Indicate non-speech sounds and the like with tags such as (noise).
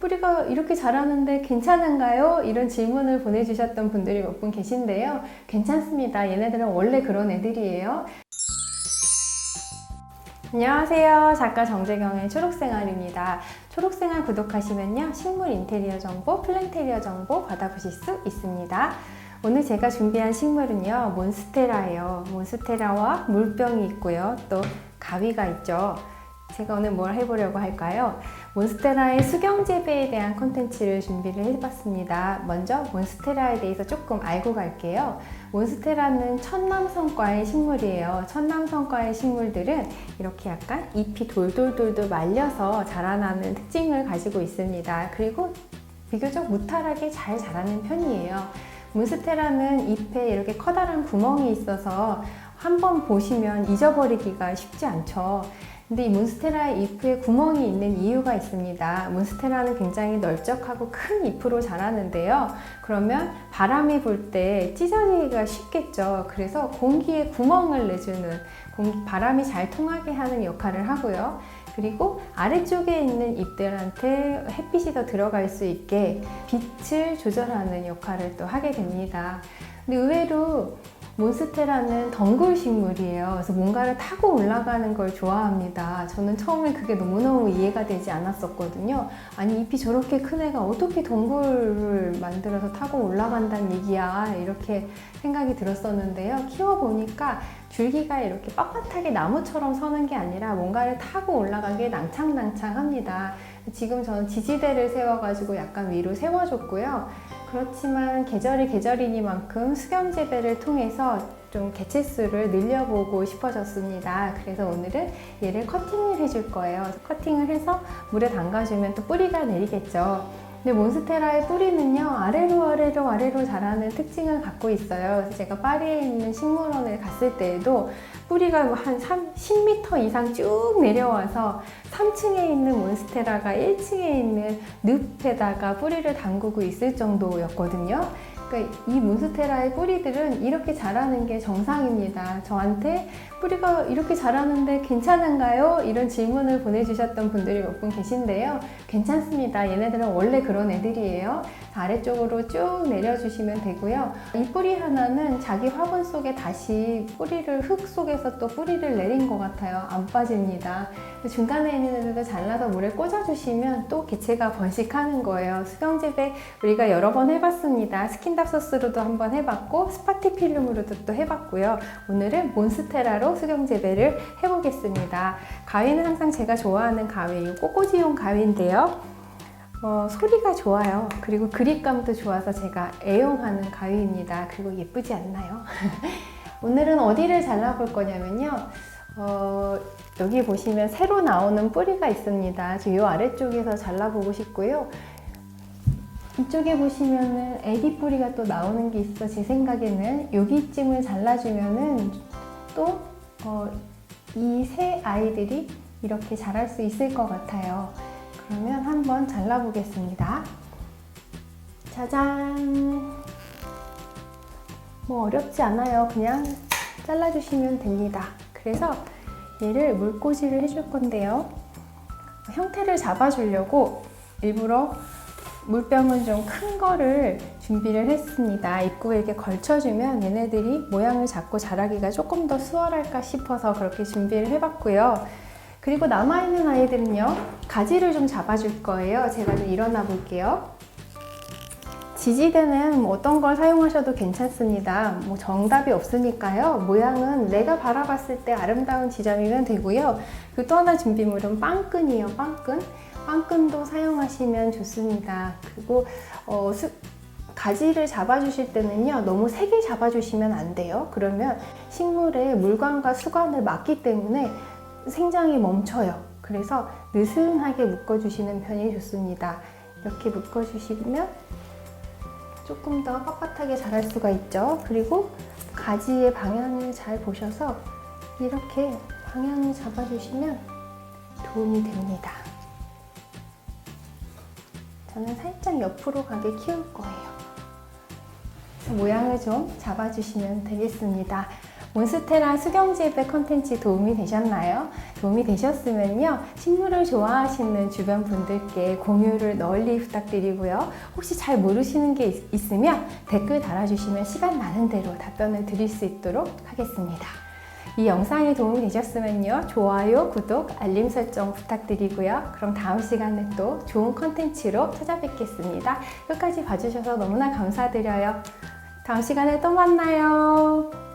뿌리가 이렇게 자라는데 괜찮은가요? 이런 질문을 보내주셨던 분들이 몇 분 계신데요. 괜찮습니다. 얘네들은 원래 그런 애들이에요. 안녕하세요. 작가 정재경의 초록생활입니다. 초록생활 구독하시면요. 식물 인테리어 정보, 플랜테리어 정보 받아보실 수 있습니다. 오늘 제가 준비한 식물은요. 몬스테라예요. 몬스테라와 물병이 있고요. 또 가위가 있죠. 제가 오늘 뭘 해보려고 할까요? 몬스테라의 수경 재배에 대한 콘텐츠를 준비를 해봤습니다. 먼저 몬스테라에 대해서 조금 알고 갈게요. 몬스테라는 천남성과의 식물이에요. 천남성과의 식물들은 이렇게 약간 잎이 돌돌돌돌 말려서 자라나는 특징을 가지고 있습니다. 그리고 비교적 무탈하게 잘 자라는 편이에요. 몬스테라는 잎에 이렇게 커다란 구멍이 있어서 한번 보시면 잊어버리기가 쉽지 않죠. 근데 이 몬스테라의 잎에 구멍이 있는 이유가 있습니다. 몬스테라는 굉장히 널쩍하고 큰 잎으로 자라는데요. 그러면 바람이 불 때 찢어지기가 쉽겠죠. 그래서 공기에 구멍을 내주는 공- 바람이 잘 통하게 하는 역할을 하고요. 그리고 아래쪽에 있는 잎들한테 햇빛이 더 들어갈 수 있게 빛을 조절하는 역할을 또 하게 됩니다. 근데 의외로 몬스테라는 덩굴 식물이에요. 그래서 뭔가를 타고 올라가는 걸 좋아합니다. 저는 처음에 그게 너무너무 이해가 되지 않았었거든요. 아니, 잎이 저렇게 큰 애가 어떻게 덩굴을 만들어서 타고 올라간다는 얘기야. 이렇게 생각이 들었었는데요. 키워보니까 줄기가 이렇게 빳빳하게 나무처럼 서는 게 아니라 뭔가를 타고 올라가기에 낭창낭창 합니다. 지금 저는 지지대를 세워가지고 약간 위로 세워줬고요. 그렇지만 계절이 계절이니만큼 수경 재배를 통해서 좀 개체수를 늘려보고 싶어졌습니다. 그래서 오늘은 얘를 커팅을 해줄 거예요. 커팅을 해서 물에 담가주면 또 뿌리가 내리겠죠. 근데 몬스테라의 뿌리는요 아래로 아래로 아래로 자라는 특징을 갖고 있어요. 제가 파리에 있는 식물원을 갔을 때에도 뿌리가 뭐한 3, 10m 이상 쭉 내려와서 3층에 있는 몬스테라가 1층에 있는 늪에다가 뿌리를 담그고 있을 정도였거든요. 그러니까 이 몬스테라의 뿌리들은 이렇게 자라는 게 정상입니다. 저한테 뿌리가 이렇게 자라는데 괜찮은가요? 이런 질문을 보내주셨던 분들이 몇 분 계신데요. 괜찮습니다. 얘네들은 원래 그런 애들이에요. 아래쪽으로 쭉 내려주시면 되고요. 이 뿌리 하나는 자기 화분 속에 다시 뿌리를 흙 속에서 또 뿌리를 내린 것 같아요. 안 빠집니다. 중간에 있는 애들도 잘라서 물에 꽂아주시면 또 개체가 번식하는 거예요. 수경재배 우리가 여러 번 해봤습니다. 스킨 답 소스로도 한번 해봤고 스파티 필름으로도 또 해봤고요. 오늘은 몬스테라로 수경 재배를 해보겠습니다. 가위는 항상 제가 좋아하는 가위, 꼬꼬지용 가위인데요. 어, 소리가 좋아요. 그리고 그립감도 좋아서 제가 애용하는 가위입니다. 그리고 예쁘지 않나요? (laughs) 오늘은 어디를 잘라볼 거냐면요. 어, 여기 보시면 새로 나오는 뿌리가 있습니다. 저이 아래쪽에서 잘라보고 싶고요. 이쪽에 보시면은 애기 뿌리가 또 나오는 게 있어 제 생각에는 여기쯤을 잘라주면은 또 어, 아이들이 이렇게 자랄 수 있을 것 같아요. 그러면 한번 잘라 보겠습니다. 짜잔! 뭐 어렵지 않아요. 그냥 잘라주시면 됩니다. 그래서 얘를 물꽂이를 해줄 건데요. 형태를 잡아주려고 일부러 물병은 좀 큰 거를 준비를 했습니다. 입구에 이렇게 걸쳐주면 얘네들이 모양을 잡고 자라기가 조금 더 수월할까 싶어서 그렇게 준비를 해봤고요. 그리고 남아있는 아이들은요, 가지를 좀 잡아줄 거예요. 제가 좀 일어나 볼게요. 지지대는 뭐 어떤 걸 사용하셔도 괜찮습니다. 뭐 정답이 없으니까요. 모양은 내가 바라봤을 때 아름다운 지점이면 되고요. 그리고 또 하나 준비물은 빵끈이에요. 빵끈. 빵끈도 사용하시면 좋습니다. 그리고 어, 수- 가지를 잡아주실 때는요, 너무 세게 잡아주시면 안 돼요. 그러면 식물의 물관과 수관을 막기 때문에 생장이 멈춰요. 그래서 느슨하게 묶어주시는 편이 좋습니다. 이렇게 묶어주시면 조금 더 빳빳하게 자랄 수가 있죠. 그리고 가지의 방향을 잘 보셔서 이렇게 방향을 잡아주시면 도움이 됩니다. 저는 살짝 옆으로 가게 키울 거예요. 모양을 좀 잡아주시면 되겠습니다. 몬스테라 수경재배 컨텐츠 도움이 되셨나요? 도움이 되셨으면요. 식물을 좋아하시는 주변 분들께 공유를 널리 부탁드리고요. 혹시 잘 모르시는 게 있- 있으면 댓글 달아주시면 시간 나는 대로 답변을 드릴 수 있도록 하겠습니다. 이 영상이 도움이 되셨으면요. 좋아요, 구독, 알림 설정 부탁드리고요. 그럼 다음 시간에 또 좋은 컨텐츠로 찾아뵙겠습니다. 끝까지 봐주셔서 너무나 감사드려요. 다음 시간에 또 만나요.